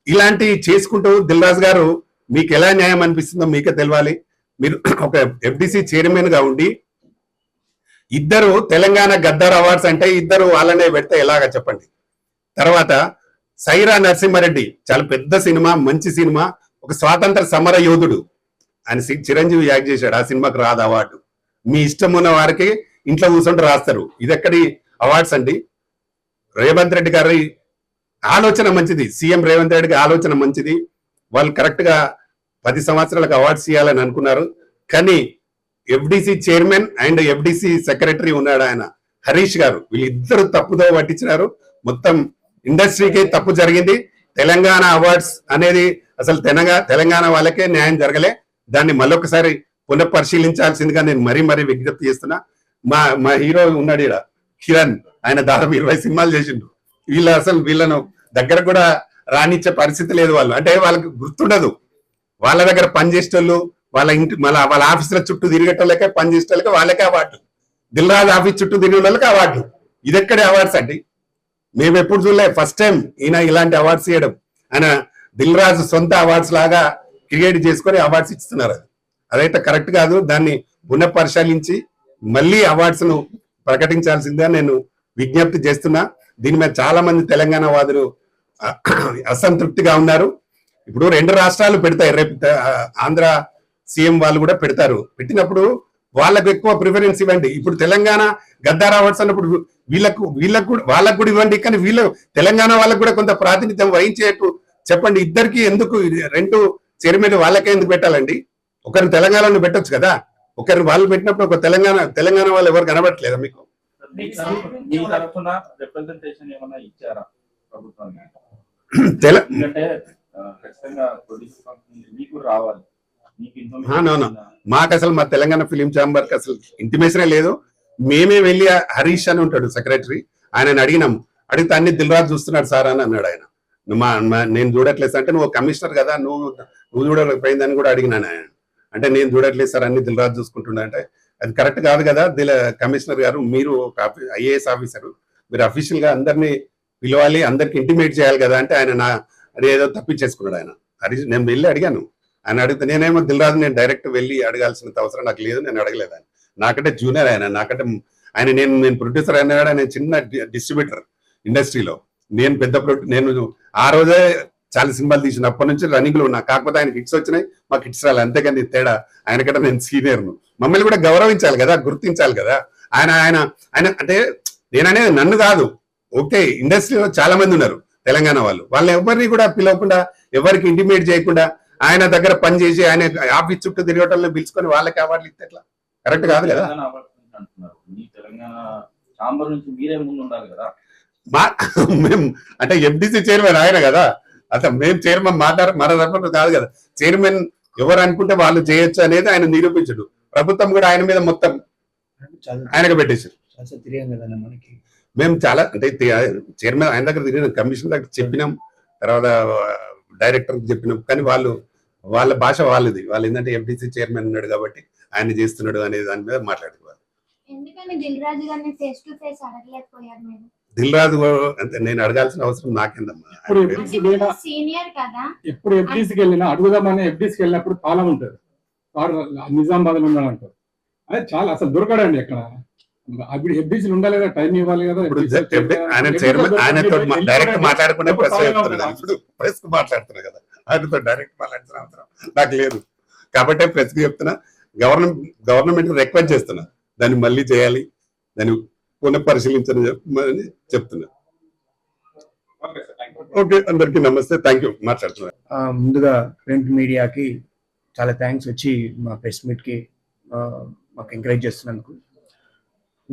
ఇలాంటివి చేసుకుంటూ దిల్రాజు గారు మీకు ఎలా న్యాయం అనిపిస్తుందో మీకే తెలియాలి మీరు ఒక ఎఫ్డిసి చైర్మన్గా ఉండి ఇద్దరు తెలంగాణ గద్దర్ అవార్డ్స్ అంటే ఇద్దరు వాళ్ళనే పెడితే ఎలాగా చెప్పండి? తర్వాత సైరా నరసింహారెడ్డి చాలా పెద్ద సినిమా మంచి సినిమా ఒక స్వాతంత్ర సమర యోధుడు ఆయన చిరంజీవి యాక్ట్ చేశాడు. ఆ సినిమాకి రాదు అవార్డు. మీ ఇష్టం ఉన్న వారికి ఇంట్లో కూర్చుంటే రాస్తారు. ఇది ఎక్కడి అవార్డ్స్ అండి? రేవంత్ రెడ్డి గారి ఆలోచన మంచిది. సీఎం రేవంత్ రెడ్డికి ఆలోచన మంచిది. వాళ్ళు కరెక్ట్గా పది సంవత్సరాలకు అవార్డ్స్ ఇవ్వాలని అనుకున్నారు. కానీ FDC chairman and FDC secretary ఉన్నాడు ఆయన హరీష్ గారు. వీళ్ళిద్దరు తప్పుదో పట్టించినారు. మొత్తం ఇండస్ట్రీకి తప్పు జరిగింది. తెలంగాణ అవార్డ్స్ అనేది అసలు తెలంగాణ తెలంగాణ వాళ్ళకే న్యాయం జరగలే. దాన్ని మళ్ళొకసారి పునఃపరిశీలించాల్సిందిగా నేను మరీ మరీ విజ్ఞప్తి చేస్తున్నా. మా మా హీరో ఉన్నాడు ఈడ కిరణ్. ఆయన దాదాపు ఇరవై సినిమాలు చేసిండు. వీళ్ళు అసలు వీళ్ళను దగ్గర కూడా రానిచ్చే పరిస్థితి లేదు వాళ్ళు. అంటే వాళ్ళకి గుర్తుండదు. వాళ్ళ దగ్గర పనిచేసేటోళ్ళు వాళ్ళ ఇంటి మళ్ళీ వాళ్ళ ఆఫీసుల చుట్టూ తిరిగేటోళ్ళకే పనిచేసేటోళ్ళకే వాళ్ళకే అవార్డు. దిల్రాజ్ ఆఫీస్ చుట్టూ తిరిగిన వాళ్ళకి అవార్డు. ఇది ఎక్కడే అవార్డ్స్ అండి? మేము ఎప్పుడు చూడలే. ఫస్ట్ టైం ఈయన ఇలాంటి అవార్డ్స్ ఇవ్వడం ఆయన దిల్ రాజు సొంత అవార్డ్స్ లాగా క్రియేట్ చేసుకొని అవార్డ్స్ ఇస్తున్నారు. అది అదైతే కరెక్ట్ కాదు. దాన్ని పునఃపరిశీలించి మళ్ళీ అవార్డ్స్ను ప్రకటించాల్సిందిగా నేను విజ్ఞప్తి చేస్తున్నా. దీని మీద చాలా మంది తెలంగాణ వాదులు అసంతృప్తిగా ఉన్నారు. ఇప్పుడు రెండు రాష్ట్రాలు పెడతాయి. రేపు ఆంధ్ర సీఎం వాళ్ళు కూడా పెడతారు. పెట్టినప్పుడు వాళ్ళకు ఎక్కువ ప్రిఫరెన్స్ ఇవ్వండి. ఇప్పుడు తెలంగాణ గద్దార్ అవార్డ్స్ అన్నప్పుడు వీళ్ళకు వీళ్ళకు కూడా వాళ్ళకు కూడా ఇవ్వండి. కానీ వీళ్ళ తెలంగాణ వాళ్ళకు కూడా కొంత ప్రాతినిధ్యం వహించేట్టు చెప్పండి. ఇద్దరికి ఎందుకు రెండు చైర్మన్ వాళ్ళకే ఎందుకు పెట్టాలండి? ఒకరిని తెలంగాణలో పెట్టొచ్చు కదా? ఒకరిని వాళ్ళు పెట్టినప్పుడు ఒక తెలంగాణ తెలంగాణ వాళ్ళు ఎవరు కనబడట్లేదా మీకు? మీకు అసలు మా తెలంగాణ ఫిలిం ఛాంబర్కి అసలు ఇంటిమేషనే లేదు. మేమే వెళ్ళి హరీష్ అని ఉంటాడు సెక్రటరీ ఆయనని అడిగినాము అడిగితే అన్ని దిల్రాజ్ చూస్తున్నాడు సార్ అని అన్నాడు ఆయన. మా నేను చూడట్లేదు అంటే నువ్వు కమిషనర్ కదా నువ్వు నువ్వు చూడలేకపోయిందని కూడా అడిగినాను ఆయన. అంటే నేను చూడట్లేదు సార్ అన్ని దిల్రాజ్ చూసుకుంటున్నా అంటే. అది కరెక్ట్ కాదు కదా దిల కమిషనర్ గారు మీరు ఒక ఐఏఎస్ ఆఫీసర్ మీరు అఫీషియల్గా అందరినీ పిలవాలి అందరికి ఇంటిమేట్ చేయాలి కదా అంటే ఆయన నా అది ఏదో తప్పించేసుకున్నాడు ఆయన. హరీష్ నేను వెళ్ళి అడిగాను. ఆయన అడిగితే నేనేమో దిల్రాజు నేను డైరెక్ట్ వెళ్ళి అడగాల్సిన అవసరం నాకు లేదు నేను అడగలేదు ఆయన. నాకంటే జూనియర్ ఆయన నాకంటే ఆయన నేను నేను ప్రొడ్యూసర్ అయినా కూడా నేను చిన్న డిస్ట్రిబ్యూటర్ ఇండస్ట్రీలో నేను పెద్ద ప్రొడ్యూ నేను ఆ రోజే చాలా సినిమాలు తీసినప్పటి నుంచి రన్నింగ్లో ఉన్నా. కాకపోతే ఆయన హిట్స్ వచ్చినాయి మాకు హిట్స్ రాలి. అంతేకాని తేడా ఆయనకంటే నేను సీనియర్ను మమ్మల్ని కూడా గౌరవించాలి కదా గుర్తించాలి కదా. ఆయన ఆయన ఆయన అంటే నేననేది నన్ను కాదు. ఓకే ఇండస్ట్రీలో చాలా మంది ఉన్నారు తెలంగాణ వాళ్ళు. వాళ్ళని ఎవరిని కూడా పిలవకుండా ఎవరికి ఇంటిమేట్ చేయకుండా ఆయన దగ్గర పని చేసి ఆయన ఆఫీస్ చుట్టూ తిరగటంలో పిలుచుకొని వాళ్ళకి అవార్డులు ఇస్తే ఎట్లా? కరెక్ట్ కాదు కదా? మీ కదా? మేము అంటే ఎండిసి చైర్మన్ ఆయన కదా. అసలు మేము చైర్మన్ మాట్లాడ మన తరపున కాదు కదా. చైర్మన్ ఎవరు అనుకుంటే వాళ్ళు చేయొచ్చు అనేది ఆయన నిరూపించడు. ప్రభుత్వం కూడా ఆయన మీద మొత్తం ఆయనకు పెట్టేశారు. మేము చాలా అంటే చైర్మన్ ఆయన దగ్గర తిరిగిన కమిషన్ దగ్గర చెప్పినాం తర్వాత డైరెక్టర్ చెప్పినాం కానీ వాళ్ళు వాళ్ళ భాష వాళ్ళది. వాళ్ళు ఏంటంటే ఎంపీసీ చైర్మన్ ఉన్నాడు కాబట్టి ఆయన చేస్తున్నాడు అనే దాని మీద మాట్లాడుకోవాలి ఎందుకని దిల్ రాజు గారిని ఫేస్ టు ఫేస్ అడగలేకపోయారు మీరు? దిల్ రాజు అంటే నేను అడగాల్సిన అవసరం నాకేందమ్మా? ఇప్పుడు సీనియర్ కదా. ఎప్పుడు ఎఫ్డీసీకి వెళ్ళినా అడుగుదామని ఎఫ్డీసీకి వెళ్ళినప్పుడు తాళం ఉంటుంది వాడు నిజామాబాద్లో ఉన్నాడు అంటారు. అదే చాలా అసలు దొరకడండి ఎక్కడ? అప్పుడు ఎఫ్డీసీలు ఉండాలి కదా టైం ఇవ్వాలి కదా ఇప్పుడు ఆయన చైర్మన్? ఆయనతో డైరెక్ట్ మాట్లాడకుండా ఎప్పుడు ప్రెస్? ఇప్పుడు మాట్లాడుతున్నారు కదా. ఆయనతో డైరెక్ట్ మాట్లాడుతున్న అవసరం నాకు లేదు. కాబట్టి ప్రెస్కి చెప్తున్నా గవర్నమెంట్ గవర్నమెంట్ రిక్వెస్ట్ చేస్తున్నా. దాన్ని మళ్ళీ చేయాలి. దాన్ని కొన్ని పరిశీలించని చెప్పమని చెప్తున్నా. ఓకే అందరికీ నమస్తే. థ్యాంక్ యూ మాట్లాడుతున్నా. ముందుగా ప్రింట్ మీడియాకి చాలా థ్యాంక్స్ వచ్చి మా ప్రెస్ మీట్కి మాకు ఎంకరేజ్ చేస్తున్నందుకు.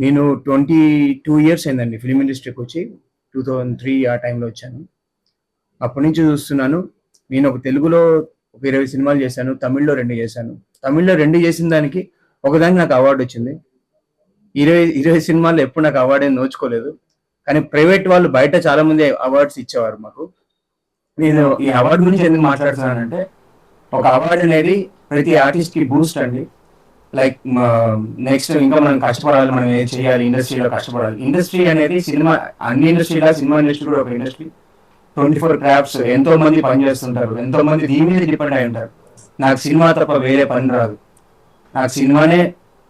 నేను ట్వంటీ టూ ఇయర్స్ అయిందండి ఫిలిం ఇండస్ట్రీకి వచ్చి టూ థౌజండ్ త్రీ ఆ టైంలో వచ్చాను. అప్పటి నుంచి చూస్తున్నాను. నేను ఒక తెలుగులో ఒక ఇరవై సినిమాలు చేశాను తమిళ్ళో రెండు చేశాను. తమిళ్ళో రెండు చేసిన దానికి ఒకదానికి నాకు అవార్డు వచ్చింది. ఇరవై ఇరవై సినిమాల్లో ఎప్పుడు నాకు అవార్డు ఏం నోచుకోలేదు. కానీ ప్రైవేట్ వాళ్ళు బయట చాలా మంది అవార్డ్స్ ఇచ్చేవారు మాకు. నేను ఈ అవార్డు గురించి ఎందుకు మాట్లాడుతున్నానంటే ఒక అవార్డు అనేది ప్రతి ఆర్టిస్ట్కి బూస్ట్ అండి. లైక్ నెక్స్ట్ ఇంకా మనం కష్టపడాలి మనం ఏం చేయాలి ఇండస్ట్రీలో కష్టపడాలి. ఇండస్ట్రీ అనేది సినిమా అన్ని ఇండస్ట్రీలో సినిమా ఇండస్ట్రీ కూడా ఒక ఇండస్ట్రీ ట్వంటీ ఫోర్ క్రాఫ్ట్స్ ఎంతో మంది పని చేస్తుంటారు. ఎంతో మంది దీని మీద డిపెండ్ అయి ఉంటారు. నాకు సినిమా తప్ప వేరే పని రాదు. నాకు సినిమానే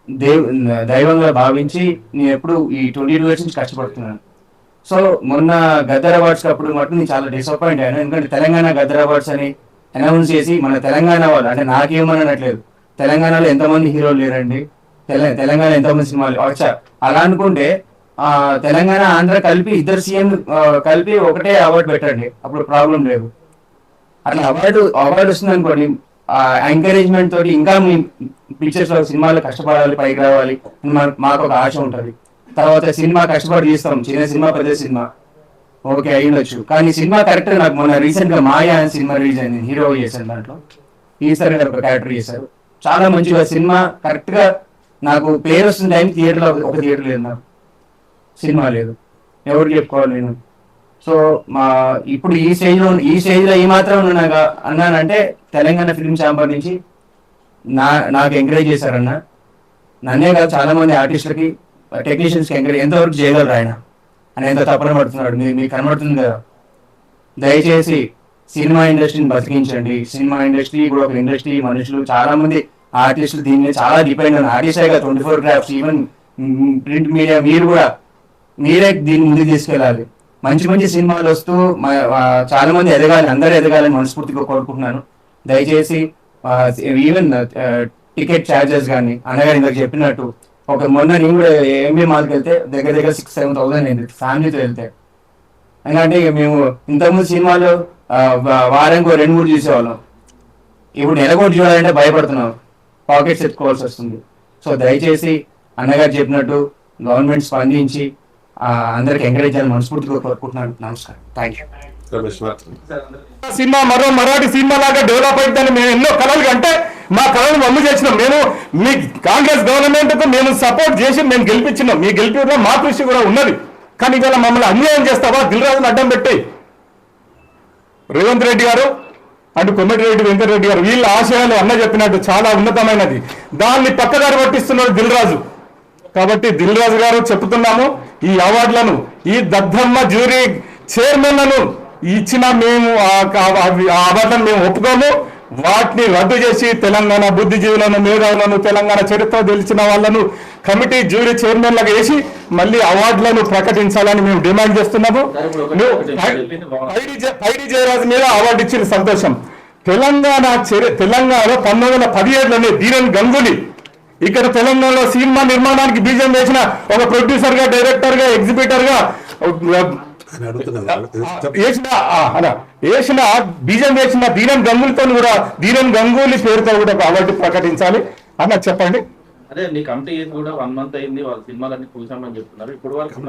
దేవ్ దైవంగా భావించి నేను ఎప్పుడు ఈ ట్వంటీ టూ ఇయర్స్ నుంచి కష్టపడుతున్నాను. సో మొన్న గద్దర్ అవార్డ్స్ అప్పుడు మాత్రం నేను చాలా డిసప్పాయింట్ అయ్యాను. ఎందుకంటే తెలంగాణ గద్దర్ అవార్డ్స్ అని అనౌన్స్ చేసి మన తెలంగాణ వాళ్ళు అంటే నాకేమనట్లేదు. తెలంగాణలో ఎంతమంది హీరోలు లేరండి? తెలంగాణ ఎంతమంది సినిమాలు? వచ్చా అలా అనుకుంటే ఆ తెలంగాణ ఆంధ్ర కలిపి ఇద్దరు సీఎం కలిపి ఒకటే అవార్డు పెట్టండి అప్పుడు ప్రాబ్లం లేదు. అట్లా అవార్డు అవార్డు వస్తుంది అనుకోండి ఎంకరేజ్మెంట్ తోటి ఇంకా మీ పిక్చర్స్లో సినిమాలు కష్టపడాలి పైకి రావాలి మాకు ఒక ఆశ ఉంటుంది. తర్వాత సినిమా కష్టపడి తీస్తాం చిన్న సినిమా పెద్ద సినిమా. ఓకే అయ్యుండొచ్చు. కానీ సినిమా క్యారెక్టర్ నాకు మొన్న రీసెంట్గా మాయా అని సినిమా రిలీజ్ అయింది హీరో చేశాను దాంట్లో. ఈశ్వర్ గారు ఒక క్యారెక్టర్ చేశారు. చాలా మంచిగా సినిమా కరెక్ట్గా నాకు పేరు వస్తున్న టైం థియేటర్లో ఒక థియేటర్ లేదు నాకు. సినిమా లేదు. ఎవరు చెప్పుకోవాలి నేను? సో మా ఇప్పుడు ఈ స్టేజ్లో ఈ స్టేజ్లో ఈ మాత్రం ఉన్నాగా అన్నానంటే తెలంగాణ ఫిల్మ్ ఛాంబర్ నుంచి నా నాకు ఎంకరేజ్ చేశారన్న. నన్నే కాదు చాలా మంది ఆర్టిస్టులకి టెక్నీషియన్స్కి ఎంకరేజ్ ఎంతవరకు చేయగలరు ఆయన? అని ఎంత తప్పన పడుతున్నాడు? మీకు మీకు కనబడుతుంది కదా. దయచేసి సినిమా ఇండస్ట్రీని బతికించండి. సినిమా ఇండస్ట్రీ కూడా ఒక ఇండస్ట్రీ. మనుషులు చాలా మంది ఆర్టిస్టులు దీని మీద చాలా డిపెండ్ అన్న ఆర్టిస్టే కదా twenty four crafts even print media మీరు కూడా మీరే దీన్ని ముందుకు తీసుకెళ్ళాలి. మంచి మంచి సినిమాలు వస్తూ చాలా మంది ఎదగాలి అందరూ ఎదగాలని మనస్ఫూర్తిగా కోరుకుంటున్నాను. దయచేసి ఈవెన్ టికెట్ ఛార్జెస్ కానీ అనగా ఇందాక చెప్పినట్టు ఒక మొన్న నేను కూడా ఎంబీ మాల్కి వెళ్తే దగ్గర దగ్గర సిక్స్ సెవెన్ థౌసండ్ అయింది ఫ్యామిలీతో వెళ్తే. ఎందుకంటే మేము ఇంతకుముందు సినిమాలు వారానికి రెండు మూడు చూసేవాళ్ళం. ఇప్పుడు నెలకొంటి చూడాలంటే భయపడుతున్నాం. పాకెట్స్ ఎత్తుకోవాల్సి వస్తుంది. సో దయచేసి అన్నగారు చెప్పినట్టు గవర్నమెంట్ స్పందించి అందరికి ఎంకరేజ్ చేయాలని మనస్ఫూర్తిగా కోరుకుంటున్నాను. నమస్కారం. థ్యాంక్ యూ సినిమా మరో మరాఠీ సినిమా లాగా డెవలప్ అయిద్దని మేము ఎన్నో కళలు అంటే మా కళను మమ్ము చేసినాం. మేము మీ కాంగ్రెస్ గవర్నమెంట్కు మేము సపోర్ట్ చేసి మేము గెలిపించినాం. మీ గెలిపించడం మా కృషి కూడా ఉన్నది. కానీ ఇవాళ మమ్మల్ని అన్యాయం చేస్తావా? దిల్రాజును అడ్డం పెట్టి. రేవంత్ రెడ్డి గారు అటు కొమ్మిటిరెడ్డి వెంకటరెడ్డి గారు వీళ్ళ ఆశయాలు అన్న చెప్పినట్టు చాలా ఉన్నతమైనది. దాన్ని పక్కదారి పట్టిస్తున్నాడు దిల్ రాజు కాబట్టి దిల్ రాజు గారు చెప్తున్నాము ఈ అవార్డులను ఈ దద్దమ్మ జ్యూరీ చైర్మన్లను ఇచ్చిన మేము ఆ- ఆ- అవి- ఆ అవార్డులను మేము ఒప్పుకోము. వాటిని రద్దు చేసి తెలంగాణ బుద్ధిజీవులను మేధావులను తెలంగాణ చరిత్ర తెలిసిన వాళ్ళను కమిటీ జ్యూరీ చైర్మన్లకు వేసి మళ్ళీ అవార్డులను ప్రకటించాలని మేము డిమాండ్ చేస్తున్నాము. పైడి జయ- పైడి జయరాజు మీద అవార్డు ఇచ్చిన సంతోషం. తెలంగాణ చరి తెలంగాణలో పంతొమ్మిది వందల పదిహేడులోనే ధీరన్ గంగులీ ఇక్కడ తెలంగాణలో సినిమా నిర్మాణానికి బీజం వేసిన ఒక ప్రొడ్యూసర్గా డైరెక్టర్గా ఎగ్జిబిటర్గా. వేసిన బీజం వేసిన ధీరన్ గంగూలీతో కూడా ధీరన్ గంగూలీ పేరుతో కూడా అవార్డు ప్రకటించాలి అన్న చెప్పండి అదే నీ కమిటీ కూడా వన్ మంత్ అయింది వాళ్ళ సినిమాలన్నీ చూసామని చెప్తున్నారు. ఇప్పుడు వరకు.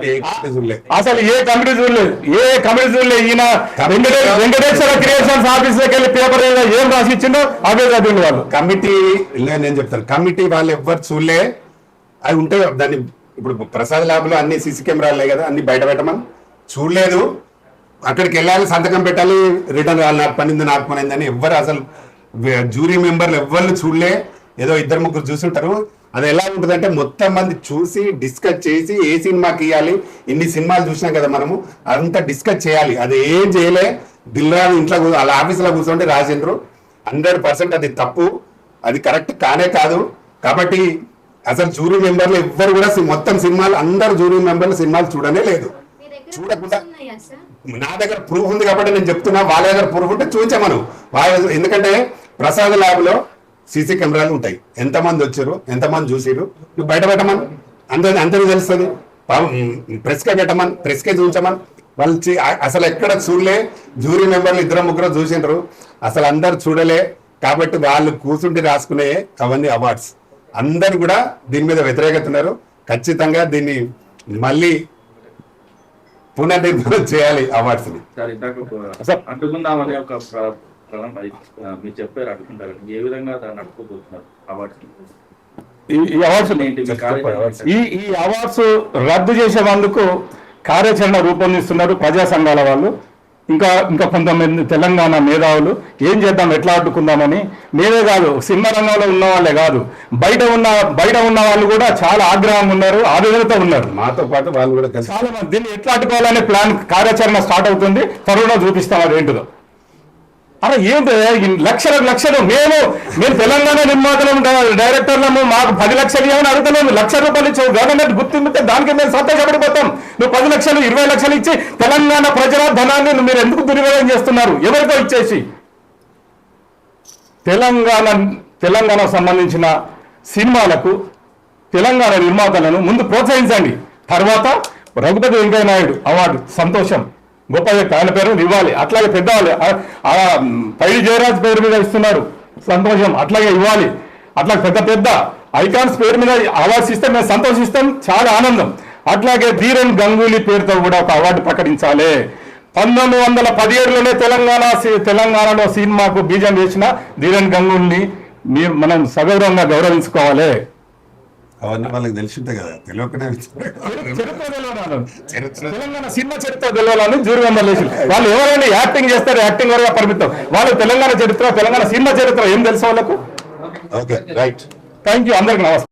అసలు ఏ కమిటీ చూడలేదు. ఏ కమిటీ చూడలేదు. ఈయన వెంకటే- వెంకటేశ్వర క్రియేషన్స్ ఆఫీస్ దగ్గర పేపర్ ఏం రాసి ఇచ్చిందో అవే చదివింది వాళ్ళు. కమిటీ నేను చెప్తాను. కమిటీ వాళ్ళు ఎవ్వరు చూడలే. అవి ఉంటే దాన్ని ఇప్పుడు ప్రసాద్ ల్యాబ్లో అన్ని సీసీ కెమెరాలే కదా అన్ని బయట పెట్టమని చూడలేదు. అక్కడికి వెళ్ళాలి సంతకం పెట్టాలి రిటర్న్ రావాలి నాకు పనింది నాకు పనింది అని ఎవ్వరు అసలు జూరీ మెంబర్లు ఎవ్వరు చూడలే. ఏదో ఇద్దరు ముగ్గురు చూసుంటారు. అది ఎలా ఉంటుందంటే మొత్తం మంది చూసి డిస్కస్ చేసి ఏ సినిమాకి ఇవ్వాలి ఇన్ని సినిమాలు చూసినాం కదా మనము అంతా డిస్కస్ చేయాలి. అది ఏం చేయలే. దిల్రాజు ఇంట్లో వాళ్ళ ఆఫీసులో కూర్చోండి రాసిండ్రు. హండ్రెడ్ పర్సెంట్ అది తప్పు. అది కరెక్ట్ కానే కాదు. కాబట్టి అసలు జూరీ మెంబర్లు ఎవ్వరు కూడా మొత్తం సినిమాలు అందరు జూరీ మెంబర్లు సినిమాలు చూడనే లేదు. చూడకుండా- నా దగ్గర ప్రూఫ్ ఉంది కాబట్టి నేను చెప్తున్నా. వాళ్ళ దగ్గర ప్రూఫ్ ఉంటే చూపించమను. వాళ్ళ ఎందుకంటే ప్రసాద్ ల్యాబ్లో సీసీ కెమెరాలు ఉంటాయి. ఎంతమంది వచ్చారు ఎంతమంది చూసిరు నువ్వు బయట పెట్టమని. అందరి అందరికీ తెలుస్తుంది. ప్రెస్ కే పెట్టమని ప్రెస్ కే చూపించమని. వాళ్ళు అసలు ఎక్కడ చూడలే. జూరీ మెంబర్లు ఇద్దరు ముగ్గురు చూసిండ్రు. అసలు అందరు చూడలే. కాబట్టి వాళ్ళు కూర్చుండి రాసుకునే అవన్నీ అవార్డ్స్. అందరు కూడా దీని మీద వ్యతిరేకత ఉన్నారు ఖచ్చితంగా దీన్ని మళ్ళీ పునర్నిర్మాణం చేయాలి అవార్డ్స్ మీరు చెప్పారు ఏ విధంగా దాన్ని ఈ- అవార్డ్స్ ఏంటి. ఈ ఈ అవార్డ్స్ రద్దు చేసేందుకు కార్యాచరణ రూపొందిస్తున్నారు ప్రజా సంఘాల వాళ్ళు. ఇంకా ఇంకా కొంతమంది తెలంగాణ మేధావులు. ఏం చేద్దాం ఎట్లా అడ్డుకుందామని? మేమే కాదు సినిమా రంగంలో ఉన్న వాళ్ళే కాదు. బయట ఉన్న బయట ఉన్న వాళ్ళు కూడా చాలా ఆగ్రహంగా ఉన్నారు ఆవేదనతో ఉన్నారు. మాతో పాటు వాళ్ళు కూడా చాలా మంది దీన్ని ఎట్లా అడ్డుకోవాలనే ప్లాన్ కార్యాచరణ స్టార్ట్ అవుతుంది. త్వరలో చూపిస్తాం అది ఏంటిదో. అరే ఏంటి లక్షల లక్షలకు లక్షలు? మేము మేము తెలంగాణ నిర్మాతలం డైరెక్టర్లము మాకు పది లక్షలు ఏమని అడుగుతలేము లక్ష రూపాయలు ఇచ్చావు గవర్నమెంట్ గుర్తింపితే దానికి మేము సంతోషపడిపోతాం. నువ్వు పది లక్షలు ఇరవై లక్షలు ఇచ్చి తెలంగాణ ప్రజల ధనాన్ని మీరు ఎందుకు దుర్వినియోగం చేస్తున్నారు? ఎవరితో ఇచ్చేసి? తెలంగాణ తెలంగాణకు సంబంధించిన సినిమాలకు తెలంగాణ నిర్మాతలను ముందు ప్రోత్సహించండి. తర్వాత రఘుపతి వెంకయ్య నాయుడు అవార్డు. సంతోషం. గొప్ప వ్యక్తి ఆయన పేరు ఇవ్వాలి అట్లాగే పెద్దవాళ్ళు. ఆ- పైడి జయరాజ్ పేరు మీద ఇస్తున్నారు. సంతోషం అట్లాగే ఇవ్వాలి. అట్లా పెద్ద పెద్ద ఐకాన్స్ పేరు మీద అవార్డ్స్ ఇస్తే మేము సంతోషిస్తాం చాలా ఆనందం. అట్లాగే ధీరన్ గంగూలీ పేరుతో కూడా ఒక అవార్డు ప్రకటించాలి. పంతొమ్మిది వందల పదిహేడులోనే తెలంగాణ తెలంగాణలో సినిమాకు బీజం వేసిన ధీరన్ గంగూలిని మీరు మనం సగౌరవంగా గౌరవించుకోవాలి. అవన్నీ వాళ్ళకి తెలిసి ఉంటాయి కదా. తెలియకనే తెలంగాణ సినిమా చరిత్ర తెలవాలని జూరి మెంబర్లు వేసి వాళ్ళు ఎవరైనా యాక్టింగ్ చేస్తారు యాక్టింగ్ వరకు పరిమితం. వాళ్ళు తెలంగాణ చరిత్ర తెలంగాణ సినిమా చరిత్ర ఏం తెలుసు వాళ్ళకు? Okay right. థ్యాంక్ యూ అందరికి నమస్తే